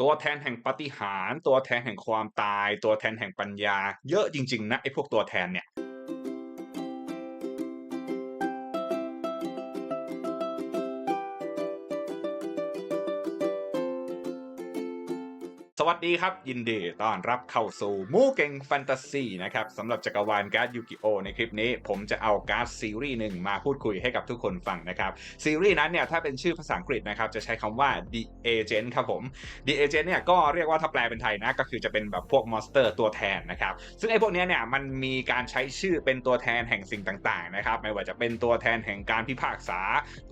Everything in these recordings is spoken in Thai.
ตัวแทนแห่งปฏิหาร ตัวแทนแห่งความตาย ตัวแทนแห่งปัญญา เยอะจริงๆนะไอ้พวกตัวแทนเนี่ย วัสดีครับ ยินดีต้อนรับเข้าสู่มูเก่งแฟนตาซีนะครับสำหรับจักรวาลการ์ดยูกิโอในคลิปนี้ ผมจะเอาการ์ดซีรีส์หนึ่งมาพูดคุยให้กับทุกคนฟังนะครับซีรีส์นั้นเนี่ยถ้าเป็นชื่อภาษาอังกฤษนะครับจะใช้คำว่า The Agent ครับผม The Agent เนี่ยก็เรียกว่าถ้าแปลเป็นไทยนะก็คือจะเป็นแบบพวกมอนสเตอร์ตัวแทนนะครับซึ่งไอ้พวกนี้เนี่ยมันมีการใช้ชื่อเป็นตัวแทนแห่งสิ่งต่างๆนะครับไม่ว่าจะเป็นตัวแทนแห่งการพิพากษา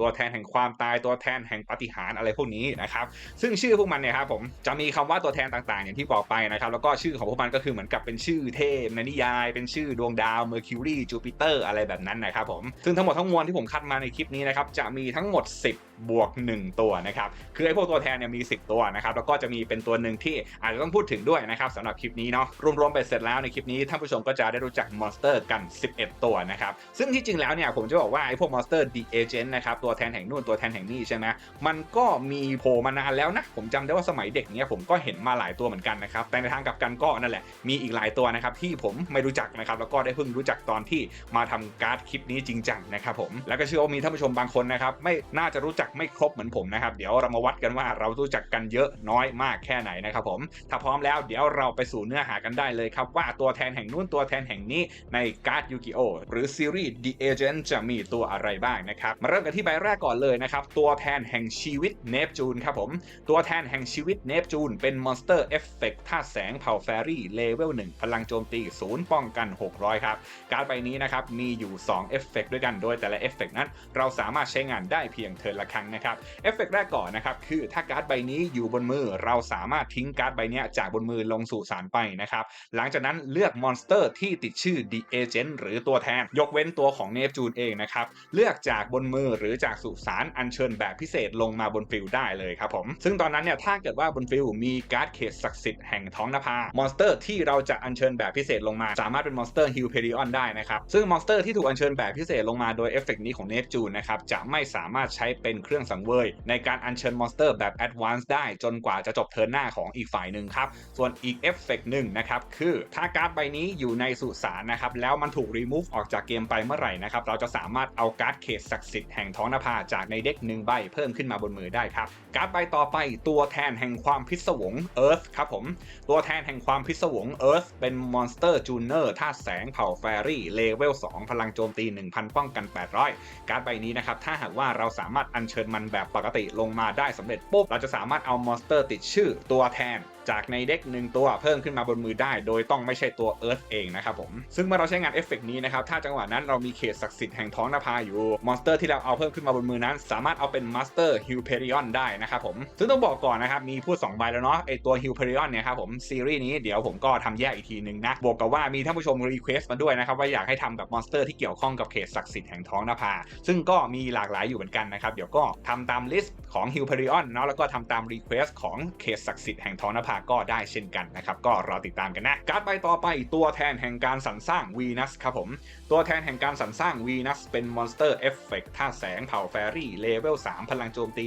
ตัวแทนแห่งความตายตัวแทนแห่งปฏิหารอะไรพวกนี้นะครับซึ่งชื่อพวกมันเนี่ยครับผมจะมีคำว่าตัวแทนต่างๆ อย่างที่บอกไปนะครับ แล้วก็ชื่อของพวกมันก็คือเหมือนกับเป็นชื่อเทพในนิยาย เป็นชื่อดวงดาวเมอร์คิวรีจูปิเตอร์อะไรแบบนั้นนะครับผมซึ่งทั้งหมดทั้งมวลที่ผมคัดมาในคลิปนี้นะครับจะมีทั้งหมด 10 บวก 1 ตัวนะครับคือไอ้พวกตัวแทนเนี่ยมี 10 ตัวนะครับแล้วก็จะมีเป็นตัวหนึ่งที่อาจจะต้องพูดถึงด้วยนะครับสำหรับคลิปนี้เนาะรวมๆไปเสร็จแล้วในคลิปนี้ท่านผู้ชมก็จะได้รู้จักมอนสเตอร์กัน 11 ตัวนะครับซึ่งที่จริงแล้วเนี่ยผมจะบอกว่าไอ้พวกมอนสเตอร์ดีเอเจนต์นะครับตัวแทนแห่งนู่นตัวแทนแห่งนี่ใช่ไหมมันก็มีโผล่มานานแล้วนะผมจำได้ว่าสมัยเด็กเนี่ยผมก็เห็นมาหลายตัวเหมือนกันนะครับ แต่ในทางกลับกันก็นั่นแหละ มีอีกหลายตัวนะครับที่ผมไม่รู้จักนะครับ แล้วก็ได้เพิ่งรู้จักตอนที่มาทำการ์ดคลิปนี้จริงจังนะครับผม แล้วก็เชื่อว่ามีท่านผู้ชมบางคนนะครับ ไม่น่าจะรู้จักไม่ครบเหมือนผมนะครับ เดี๋ยวเรามาวัดกันว่าเรารู้จักกันเยอะน้อยมากแค่ไหนนะครับผม ถ้าพร้อมแล้วเดี๋ยวเราไปสู่เนื้อหากันได้เลยครับว่าตัวแทนแห่งนู้นตัวแทนแห่งนี้ในการ์ดยูกิโอหรือซีรีส์ The Agent จะมีตัวอะไรบ้างนะครับ มาเริ่มกันที่ใบแรกก่อนเลยนะครับ ตัวแทนแห่งชีวิตเนปจูนครับผม ตัวแทนแห่งชีวิตเนปจูนเป็นมอนสเตอร์เอฟเฟกต์ธาแสงเผาแฟรี่เลเวล1พลังโจมตี ศูนย์ป้องกัน 600 ครับ การ์ดใบนี้นะครับ มีอยู่2เอฟเฟกต์ด้วยกัน โดยแต่ละเอฟเฟกต์นั้น เราสามารถใช้งานได้เพียงเทิร์นละครั้งนะครับ เอฟเฟกต์แรกก่อนนะครับ คือถ้าการ์ดใบนี้อยู่บนมือ เราสามารถทิ้งการ์ดใบนี้จากบนมือลงสู่สารไปนะครับ หลังจากนั้นเลือกมอนสเตอร์ที่ติดชื่อ The Agent หรือตัวแทน ยกเว้นตัวของเนปจูนเองนะครับ เลือกจากบนมือหรือจากสุสานอัญเชิญแบบพิเศษลงมาบนฟิลได้เลยครับผม ซึ่งตอนนั้นเนี่ยถ้าเกิดว่าบนฟิลมีการ์ดเขตศักดิ์สิทธิ์แห่งท้องนภามอนสเตอร์ที่เราจะอัญเชิญแบบพิเศษลงมา สามารถเป็นมอนสเตอร์ฮิลเพริออนได้นะครับซึ่งมอนสเตอร์ที่ถูกอัญเชิญแบบพิเศษลงมาโดยเอฟเฟกนี้ของเนปจูนนะครับจะไม่สามารถใช้เป็นเครื่องสังเวย ในการอัญเชิญมอนสเตอร์แบบแอดวานซ์ได้จนกว่าจะจบเทิร์นหน้าของอีกฝ่ายหนึ่งครับส่วนอีกเอฟเฟกหนึ่งนะครับคือถ้าการ์ดใบนี้อยู่ในสุสานนะครับแล้วมันถูกรีมูฟออกจากเกมไปเมื่อไหร่นะครับเราจะสามารถเอาการ์ดเขตศักดิ์สิทธิ์แห่งท้องนภาจากในเด็กหนึ่งใบเพิ่มขึ้นมาบนมือได้ครับการ์ดใบต่อไปตัวแทนแห่งความพิศวงเอิร์ธครับผม ตัวแทนแห่งความพิศวงเอิร์ธเป็นมอนสเตอร์จูเนอร์ธาตุแสงเผ่าแฟรี่เลเวล 2 พลังโจมตี 1000 ป้องกัน 800 การ์ดใบนี้นะครับ ถ้าหากว่าเราสามารถอัญเชิญมันแบบปกติลงมาได้สำเร็จปุ๊บ เราจะสามารถเอามอนสเตอร์ติดชื่อตัวแทน จากในเด็กหนึ่งตัวเพิ่มขึ้นมาบนมือได้ โดยต้องไม่ใช่ตัวเอิร์ธเองนะครับผม ซึ่งเมื่อเราใช้งานเอฟเฟกนี้นะครับ ถ้าจังหวะนั้นเรามีเขตศักดิ์สิทธิ์แห่งท้องนภาอยู่ มอนสเตอร์ที่เราเอาเพิ่มขึ้นมาบนมือนั้น สามารถเอาเป็นมาสเตอร์ฮิลเพริออนได้นะครับผม ซึ่งต้องบอกก่อนนะครับ มีพูด2ใบแล้วเนาะ ไอตัวฮิลเพริออนเนี่ยครับผม ซีรีส์นี้เดี๋ยวผมก็ทำแยกอีกทีหนึ่งนะ บวกกับว่ามีท่านผู้ชมรีเควสต์มาด้วยนะครับว่าอยากให้ทำแบบมอนสเตอร์ที่เกี่ยวข้องกับเขตศักดิ์สิทธิ์แห่งท้องนภา ซึ่งก็มีหลากหลายอยู่เหมือนกันนะครับ เดี๋ยวก็ทำตามลิสต์ของฮิลเพริออนเนาะ แล้วก็ทำตามรีเควสต์ของเขตศักดิ์สิทธิ์แห่งท้องนภาก็ได้เช่นกันนะครับ ก็รอติดตามกันนะ การ์ดใบต่อไปตัวแทนแห่งการสรรสร้างวีนัสครับผม ตัวแทนแห่งการสรรสร้างวีนัสเป็นมอนสเตอร์เอฟเฟกต์ท่าแสงเผ่าแฟรี่เลเวล 3 พลังโจมตี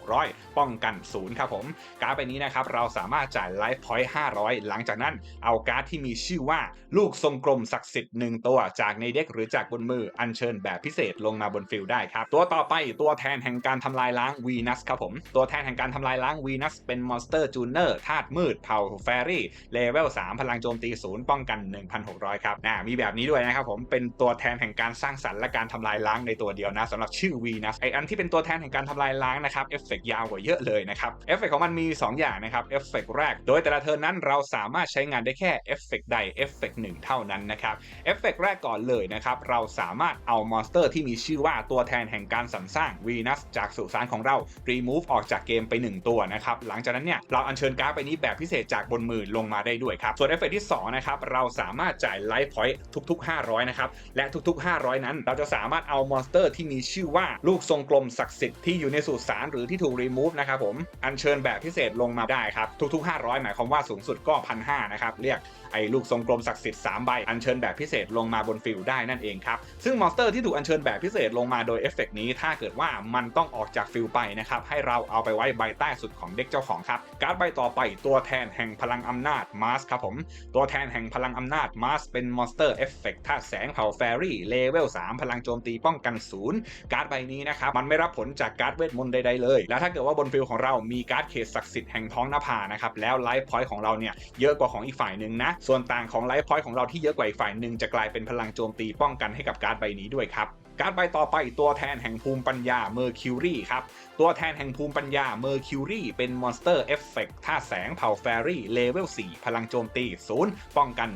1,600 ป้องกัน 0 ครับผม การ์ดใบนี้นะครับ เราสามารถจ่ายไลฟ์พอยต์500 หลังจากนั้นเอาการ์ดที่มีชื่อว่าลูกทรงกลมศักดิ์สิทธิ์หนึ่งตัวจากในเด็กหรือจากบนมืออัญเชิญแบบพิเศษลงมาบนฟิลได้ครับ ตัวต่อไปตัวแทนแห่งการทำลายล้างวีนัสครับผม ตัวแทนแห่งการทำลายล้างวีนัสเป็นมอนสเตอร์จูเนอร์ธาตุมืดเผ่าแฟรี่เลเวล3พลังโจมตีศูนย์ป้องกัน 1,600 ครับนะมีแบบนี้ด้วยนะครับผมเป็นตัวแทนแห่งการสร้างสรรค์และการทำลายล้างในตัวเดียวนะสำหรับชื่อวีนัสไออันที่เป็นตัวแทนแห่งการทำลายล้างนะครับเอฟเฟกยาวกว่าเยอะเลยนะครับเอฟเฟกของมันมี 2 อย่างนะครับเอฟเฟกแรก โดยแต่ละเทิร์นนั้นเราสามารถใช้งานได้แค่เอฟเฟกใดเอฟเฟกหนึ่งเท่านั้นนะครับเอฟเฟกแรกก่อนเลยนะครับเราสามารถเอามอนสเตอร์ที่มีชื่อว่าตัวแทนแห่งการสรรสร้างวีนัสจากสุสานของเรารีมูฟออกจากเกมไป 1 ตัวนะครับหลังจากนั้นเนี่ยเราอัญเชิญการ์ดไปนี้แบบพิเศษจากบนมือลงมาได้ด้วยครับ ส่วนเอฟเฟกต์ที่2นะครับเราสามารถจ่ายไลฟ์พอยต์ทุก ๆ 500นะครับและทุก ๆ 500 นั้น เราจะสามารถเอามอนสเตอร์ที่มีชื่อว่าลูกทรงกลมศักดิ์สิทธิ์ที่อยู่ในสุสานหรือที่ถูกรีมูฟนะครับผมอัญเชิญแบบพิเศษลงมาได้ครับทุก ๆ 500 หมายความว่าสูงสุดก็พันห้านะครับเรียกไอ้ลูกทรงกลมศักดิ์สิทธิ์3ใบอัญเชิญแบบพิเศษลงมาบนฟิลได้นั่นเองครับซึ่งมอนสเตอร์ที่ถูกอัญเชิญแบบพิเศษลงมาโดยเอฟเฟกต์นี้ถ้าเกิดว่ามันต้องออกจากฟิลไปนะครับให้เราเอาไปไว้ใบใต้สุดของเด็กเจ้าของครับการ์ดใบต่อไปตัวแทนแห่งพลังอำนาจมาสครับผม ตัวแทนแห่งพลังอำนาจมาสเป็นมอนสเตอร์เอฟเฟกต์ธาตุแสงเผ่าแฟรี่เลเวล3พลังโจมตีป้องกันศูนย์การ์ดใบนี้นะครับ มันไม่รับผลจากการ์ดเวทมนต์ใดๆเลย แล้วถ้าเกิดว่าบนฟิลของเรามีการ์ดเขตศักดิ์สิทธิ์แห่งท้องนภานะครับ แล้วไลฟ์พอยต์ของเราเนี่ยเยอะกว่าของอีกฝ่ายหนึ่งนะส่วนต่างของไลฟ์พอยต์ของเราที่เยอะกว่าอีกฝ่ายหนึ่งจะกลายเป็นพลังโจมตีป้องกันให้กับการ์ดใบนี้ด้วยครับ การ์ดใบต่อไปตัวแทนแห่งภูมิปัญญาเมอร์คิวรีครับ ตัวแทนแห่งภูมิปัญญาเมอร์คิวรีเป็นมอนสเตอร์เอฟเฟกต์ท่าแสงเผ่าแฟรี่เลเวล 4 พลังโจมตี0ป้องกัน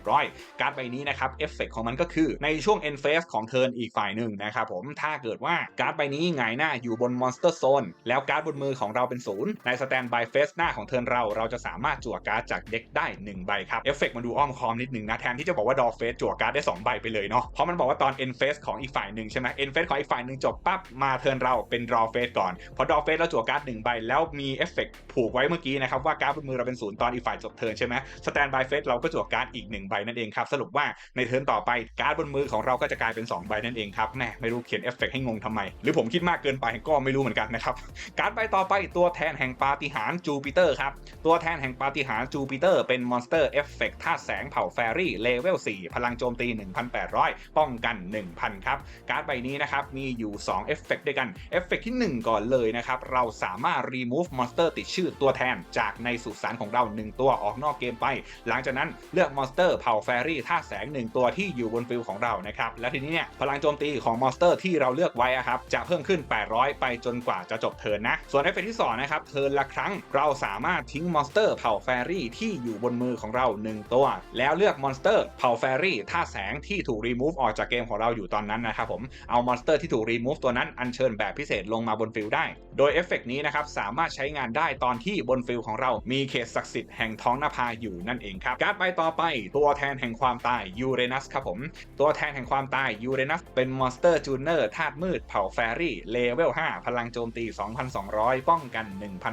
1,700 การ์ดใบนี้นะครับเอฟเฟกต์ของมันก็คือในช่วงเอ็นเฟสของเทิร์นอีกฝ่ายหนึ่งนะครับผมถ้าเกิดว่าการ์ดใบนี้หงายหน้าอยู่บนมอนสเตอร์โซนแล้วการ์ดบนมือของเราเป็นศูนย์ในสแตนบายเฟสหน้าของเทิร์นเราเราจะสามารถจั่วการ์ดจากเด็กได้ 1 ใบครับเอฟเฟกต์มันดูอ้อมคอมนิดนึงนะแทนที่จะบอกว่าดอเฟสจั่วการ์ดได้ 2 ใบไปเลยเนาะเพราะมันบอกว่าตอนเอนเฟสของอีกฝ่ายหนึ่งใช่ไหมเอ็นเฟสของอีกฝ่ายหนึ่งจบปั๊บมาเทิร์นเราเป็นดอเฟสก่อนพอดอเฟสเราจั่วการ์ดหนึ่งใบแล้วมีเอฟเฟกต์ผูกไว้เมื่อกี้นะครับว่าการ์ดบนมือเราเป็นศูนย์ตอนอีกฝ่ายจบเทิร์นใช่ไหมสแตนบายเฟสเราก็จั่วการ์ดอีกหนึ่งใบนั่นเองครับสรุปว่าในเทิร์นต่อไปการ์ดบนมือของเราก็จะกลายเป็น2ใบนั่นเองครับแหมไม่รู้เขียนเอฟเฟกต์ให้งงทำไม หรือผมคิดมากเกินไปก็ไม่รู้เหมือนกันนะครับการ์ดใบต่อไปตัวแทนแห่งปาฏิหาริย์จูปิเตอร์ครับตัวแทนแห่งปาฏิหาริย์จูปิเตอร์เป็นมอนสเตอร์เอฟเฟกต์ธาตุแสงเผ่าแฟรี่เลเวล4พลังโจมตี 1,800 ป้องกัน 1,000 ครับการ์ดใบนี้นะครับมีอยู่2เอฟเฟกต์ด้วยกันเอฟเฟกต์ที่ 1 ก่อนเลยนะครับเราสามารถ remove มอนสเตอร์ติดชื่อตัวแทนจากในสุสานของเรา 1 ตัวออกนอกเกมไป หลังจากนั้นเลือกมอนสเตอร์เผ่าแฟรี่ธาแสง 1 ตัวที่อยู่บนฟิลของเรานะครับและทีนี้เนี่ยพลังโจมตีของมอนสเตอร์ที่เราเลือกไว้อะครับจะเพิ่มขึ้น 800 ไปจนกว่าจะจบเทิร์นนะ ส่วนเอฟเฟกต์ที่2นะครับเทิร์นละครั้งเราสามารถทิ้งมอนสเตอร์เผ่าแฟรี่ที่อยู่บนมือของเรา 1 ตัว แล้วเลือกมอนสเตอร์เผ่าแฟรี่ท่าแสงที่ถูกรีมูฟออกจากเกมของเราอยู่ตอนนั้นนะครับผมเอามอนสเตอร์ที่ถูกรีมูฟตัวนั้นอัญเชิญแบบพิเศษลงมาบนฟิลได้ โดยเอฟเฟกต์นี้นะครับสามารถใช้งานได้ตอนที่บนฟิลของเรามีเขตศักดิ์สิทธิ์แห่งท้องนภาอยู่นั่นเองครับการ์ดใบต่อไปตัวแทนแห่งความตายยูเรนัสครับผมตัวแทนแห่งความตายยูเรนัสเป็นมอนสเตอร์จูเนอร์ธาตุมืดเผ่าแฟรี่เลเวล 5 พลังโจมตี 2,200 ป้องกัน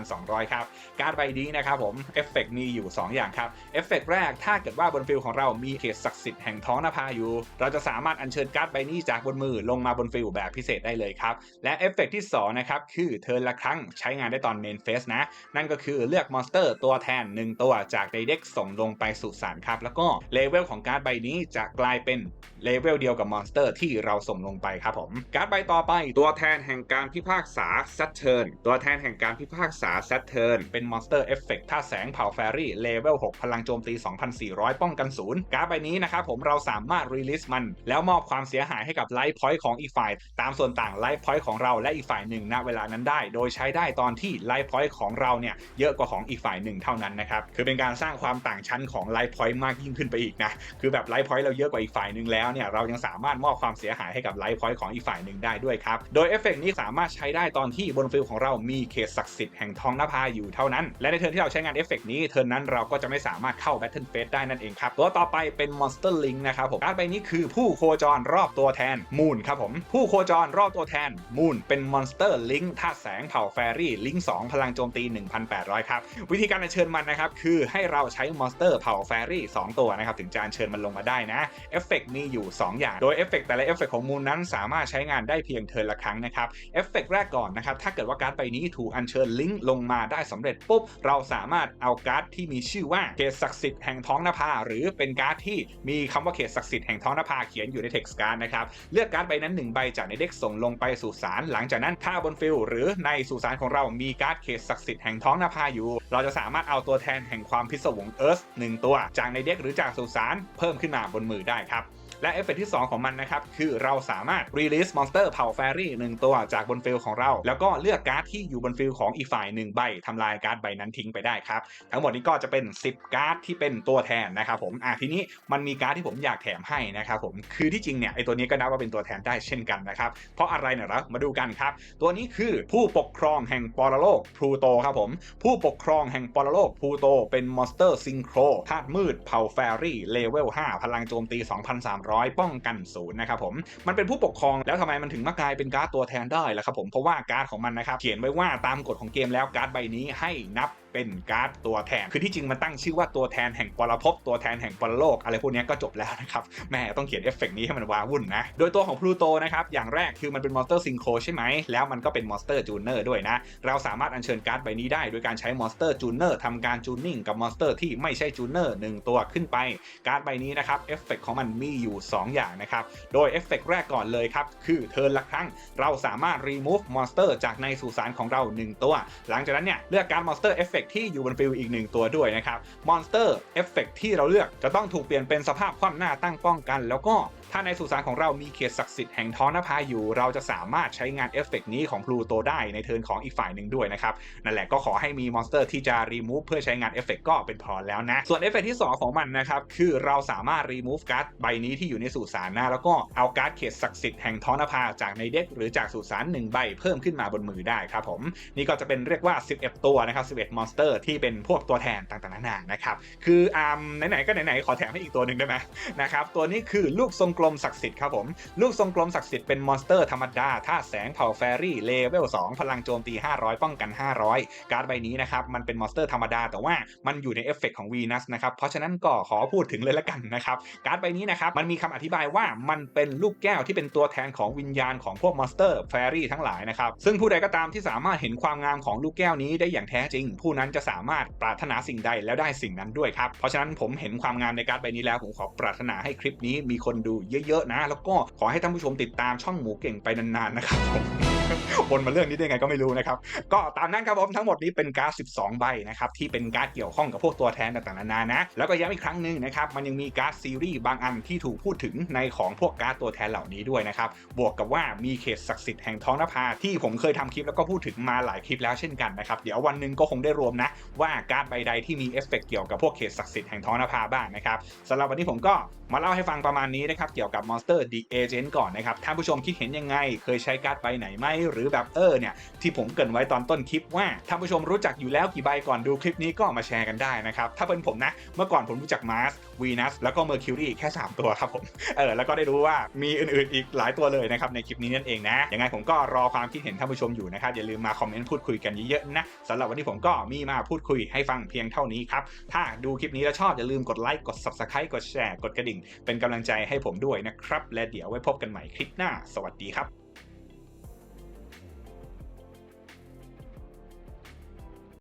1,200 ครับ การ์ดใบนี้นะครับผมเอฟเฟกมีอยู่ 2 อย่างครับเอฟเฟกแรกถ้าเกิดว่าบนฟิลของเรามีเขตศักดิ์สิทธิ์แห่งท้องนภาอยู่ เราจะสามารถอัญเชิญการ์ดใบนี้จากบนมือลงมาบนฟิลแบบพิเศษได้เลยครับ และเอฟเฟกที่2นะครับคือเทิร์นละครั้งใช้งานได้ตอนเมนเฟสนะ นั่นก็คือเลือกมอนสเตอร์ตัวแทน 1 ตัวจากในเด็กส่งลงไปสู่สารครับ แล้วก็เลเวลของการ์ดใบนี้จะกลายเป็นเลเวลเดียวกับมอนสเตอร์ที่เราส่งลงไปครับผมการ์ดใบต่อไป ตัวแทนแห่งการพิพากษาซัตเทิร์นตัวแทนแห่งการพิพากษาซัตเทิร์นเป็นมอนสเตอร์เอฟเฟกต์ท่าแสงเผ่าแฟรี่เลเวล6พลังโจมตี 2,400 ป้องกันศูนย์การ์ดใบนี้นะครับผมเราสามารถรีลิสมันแล้วมอบความเสียหายให้กับไลฟ์พอยต์ของอีกฝ่าย ตามส่วนต่างไลฟ์พอยต์ของเราและอีกฝ่ายหนึ่งณเวลานั้นได้ โดยใช้ได้ตอนที่ไลฟ์พอยต์ของเราเนี่ยเยอะกว่าของอีกฝ่ายหนึ่งเท่านั้นนะครับคือเป็นการสร้างความต่างชั้นของไลฟ์พอยต์มากยิ่งขึ้นไปอีกนะคือแบบไลฟ์พอยต์เราเยอะกว่าอีกฝ่ายหนึ่งแล้วเนี่ยเรายังสามารถมอบความเสียหายให้กับไลฟ์พอยต์ของอีกฝ่ายหนึ่งได้ด้วยครับโดยเอฟเฟกต์นี้สามารถใช้ได้ตอนที่บนฟิลของเรามีเขตศักดิ์สิทธิ์แห่งทองนภาอยู่เท่านั้น และในเทิร์นที่เราใช้งานเอฟเฟกต์นี้เทิร์นนั้นเราก็จะไม่สามารถเข้า Battle Phase ได้นั่นเองครับตัวต่อไปเป็น Monster Link นะครับผมการ์ดใบนี้คือผู้โคจรรอบตัวแทนมูนครับผม ผู้โคจรรอบตัวแทนมูนเป็น Monster Link ธาตุแสงเผ่าแฟรี่ลิง2พลังโจมตี 1,800 ครับ วิธีการอัญเชิญมันนะครับ คือให้เราใช้มอนสเตอร์เผ่าแฟรี่2ตัวนะครับ ถึงจะอัญเชิญมันลงมาได้นะเอฟเฟกมีอยู่ 2 อย่าง โดยเอฟเฟกแต่ละเอฟเฟกของมูลนั้นสามารถใช้งานได้เพียงเทิร์นละครั้งนะครับเอฟเฟกแรกก่อนนะครับถ้าเกิดว่าการ์ดใบนี้ถูกอัญเชิญลิงลงมาได้สำเร็จปุ๊บเราสามารถเอาการ์ดที่มีชื่อว่าเขตศักดิ์สิทธิ์แห่งท้องนภาหรือเป็นการ์ดที่มีคำว่าเขตศักดิ์สิทธิ์แห่งท้องนภาเขียนอยู่ในเท็กซ์การ์ดนะครับเลือกการ์ดใบนั้นหนึ่งใบจากในเด็กส่งลงไปสู่สารหลังจากนั้นถ้าบนฟิลหรือในสุสานของเรามีการ์ดเขตศักดิ์สิทธิ์แห่งท้องนาภาอยู่ เราจะสามารถเอาตัวแทนแห่งความพิศวงเอิร์ธหนึ่งตัว จากในเด็กหรือจากสุสานเพิ่มขึ้นมาบนมือได้ครับ และเอฟเฟกต์ที่ 2 ของมันนะครับ คือเราสามารถ release monster เผ่าแฟรี่หนึ่งตัวจากบนฟิลของเรา แล้วก็เลือกการ์ดที่อยู่บนฟิลของอีกฝ่ายหนึ่งใบทำลายการ์ดใบนั้นทิ้งไปได้ครับ ทั้งหมดนี้ก็จะเป็น 10 การ์ดที่เป็นตัวแทนนะครับผมอะทีนี้มันมีการ์ดที่ผมอยากแถมให้นะครับผมคือที่จริงเนี่ยไอตัวนี้ก็นับว่าเป็นตัวแทนได้เช่นกันนะครับเพราะอะไรเนี่ยนะมาดูกันครับ ตัวนี้คือผู้ปกครองแห่งปรโลกพลูโตครับผมผู้ปกครองแห่งปรโลกพลูโตเป็นมอนสเตอร์ซิงโครธาตุมืดเผ่าแฟรี่เลเวล5พลังโจมตี 2,300ป้องกันศูนย์นะครับผมมันเป็นผู้ปกครองแล้วทำไมมันถึงมากลายเป็นการ์ดตัวแทนได้ล่ะครับผมเพราะว่าการ์ดของมันนะครับเขียนไว้ว่าตามกฎของเกมแล้วการ์ดใบนี้ให้นับ เป็นการ์ดตัวแทน คือที่จริงมันตั้งชื่อว่าตัวแทนแห่งปรภพตัวแทนแห่งปรโลกอะไรพวกนี้ก็จบแล้วนะครับแม่ต้องเขียนเอฟเฟกนี้ให้มันว้าวุ่นนะ โดยตัวของพลูโตนะครับอย่างแรกคือมันเป็นมอนสเตอร์ซิงโครใช่ไหมแล้วมันก็เป็นมอนสเตอร์จูเนอร์ด้วยนะ เราสามารถอัญเชิญการ์ดใบนี้ได้โดยการใช้มอนสเตอร์จูเนอร์ทำการจูนนิ่งกับมอนสเตอร์ที่ไม่ใช่จูเนอร์หนึ่งตัวขึ้นไป การ์ดใบนี้นะครับเอฟเฟกของมันมีอยู่ 2 อย่างนะครับโดยเอฟเฟกแรกก่อนเลยครับคือเทิร์นละครั้ง เราสามารถ remove monster จากในสุสานของเรา 1 ตัว หลังจากนั้นเนี่ยเลือกการ monster effect ที่อยู่บนฟิลอีกหนึ่งตัวด้วยนะครับ monster effect ที่เราเลือกจะต้องถูกเปลี่ยนเป็นสภาพคว่ำหน้าตั้งป้องกัน แล้วก็ ถ้าในสุสานของเรามีเขตศักดิ์สิทธิ์แห่งท้องนภาอยู่ เราจะสามารถใช้งานเอฟเฟกนี้ของพลูโตได้ในเทิร์นของอีกฝ่ายหนึ่งด้วยนะครับ นั่นแหละก็ขอให้มีมอนสเตอร์ที่จะ remove เพื่อใช้งานเอฟเฟกก็เป็นพอแล้วนะ ส่วนเอฟเฟกที่ 2 ของมันนะครับ คือเราสามารถ remove การ์ดใบนี้ที่อยู่ในสุสานนะแล้วก็เอาการ์ดเขตศักดิ์สิทธิ์แห่งท้องนภาจากในเด็กหรือจากสุสาน1ใบเพิ่มขึ้นมาบนมือได้ครับผมนี่ก็จะเป็นเรียกว่า 11 ตัวนะครับ11มอนสเตอร์ที่เป็นพวกตัวแทนต่างๆนานานะครับคืออ่าไหนๆก็ไหนๆขอแถมให้อีกตัวหนึ่งได้ไหมนะครับตัวนี้คือลูกทรงกลมศักดิ์สิทธิ์ครับผม ลูกทรงกลมศักดิ์สิทธิ์เป็นมอนสเตอร์ธรรมดาธาตุแสงเผ่าแฟรี่เลเวล2พลังโจมตี 500 ป้องกัน 500 การ์ดใบนี้นะครับมันเป็นมอนสเตอร์ธรรมดา แต่ว่ามันอยู่ในเอฟเฟกของวีนัสนะครับเพราะฉะนั้นก็ขอพูดถึงเลยละกันนะครับการ์ดใบนี้นะครับมันมีคำอธิบายว่ามันเป็นลูกแก้วที่เป็นตัวแทนของวิญญาณของพวกมอนสเตอร์แฟรี่ทั้งหลายนะครับซึ่งผู้ใดก็ตามที่สามารถเห็นความงามของลูกแก้วนี้ได้อย่างแท้จริง ผู้นั้นจะสามารถปรารถนาสิ่งใดแล้วได้สิ่งนั้นด้วยครับเพราะฉะนั้นผมเห็นความงามในการ์ดใบนี้แล้วผมขอปรารถนาให้คลิปนี้มีคนดูเเยอะๆนะ แล้วก็ขอให้ท่านผู้ชมติดตามช่องหมูเก่งไปนานๆนะครับผมวนมาเรื่องนี้ได้ไงก็ไม่รู้นะครับ ก็ตามนั้นครับผมทั้งหมดนี้เป็นการ์ด 12 ใบนะครับที่เป็นการ์ดเกี่ยวข้องกับพวกตัวแทนต่างๆนานานะ แล้วก็ย้ำอีกครั้งหนึ่งนะครับมันยังมีการ์ดซีรีส์บางอันที่ถูกพูดถึงในของพวกการ์ดตัวแทนเหล่านี้ด้วยนะครับ บวกกับว่ามีเขตศักดิ์สิทธิ์แห่งท้องนภาที่ผมเคยทำคลิปแล้วก็พูดถึงมาหลายคลิปแล้วเช่นกันนะครับ เดี๋ยววันหนึ่งก็คงได้รวมนะ ว่าการ์ดใบใดที่มีเอฟเฟกต์เกี่ยวกับพวกเขตศักดิ์สิทธิ์แห่งท้องนภาบ้างนะครับสำหรับวันนี้ผมก็มาเล่าให้ฟังประมาณนี้นะครับเกี่ยวกับ Monster The Agent ก่อนนะครับท่านผู้ชมคิดเห็นยังไงเคยใช้การ์ดใบไหนไหมหรือแบบเออเนี่ยที่ผมเกินไว้ตอนต้นคลิปว่าท่านผู้ชมรู้จักอยู่แล้วกี่ใบก่อนดูคลิปนี้ก็มาแชร์กันได้นะครับ ถ้าเป็นผมนะ เมื่อก่อนผมรู้จักมาร์สวีนัสแล้วก็เมอร์คิวรีแค่ 3 ตัวครับผมเออแล้วก็ได้รู้ว่ามีอื่นๆอีกหลายตัวเลยนะครับในคลิปนี้นั่นเองนะยังไงผมก็รอความคิดเห็นท่านผู้ชมอยู่นะครับอย่าลืมมาคอมเมนต์พูดคุยกันเยอะๆนะสำหรับวันนี้ผมก็มีมาพูดคุยให้ฟังเพียงเท่านี้ครับถ้าดูคลิปนี้แล้วชอบอย่าลืมกดไลค์กด subscribe กดแชร์กดกระดิ่ง เป็นกำลังใจให้ผมด้วยนะครับและเดี๋ยวไว้พบกันใหม่คลิปหน้า สวัสดีครับ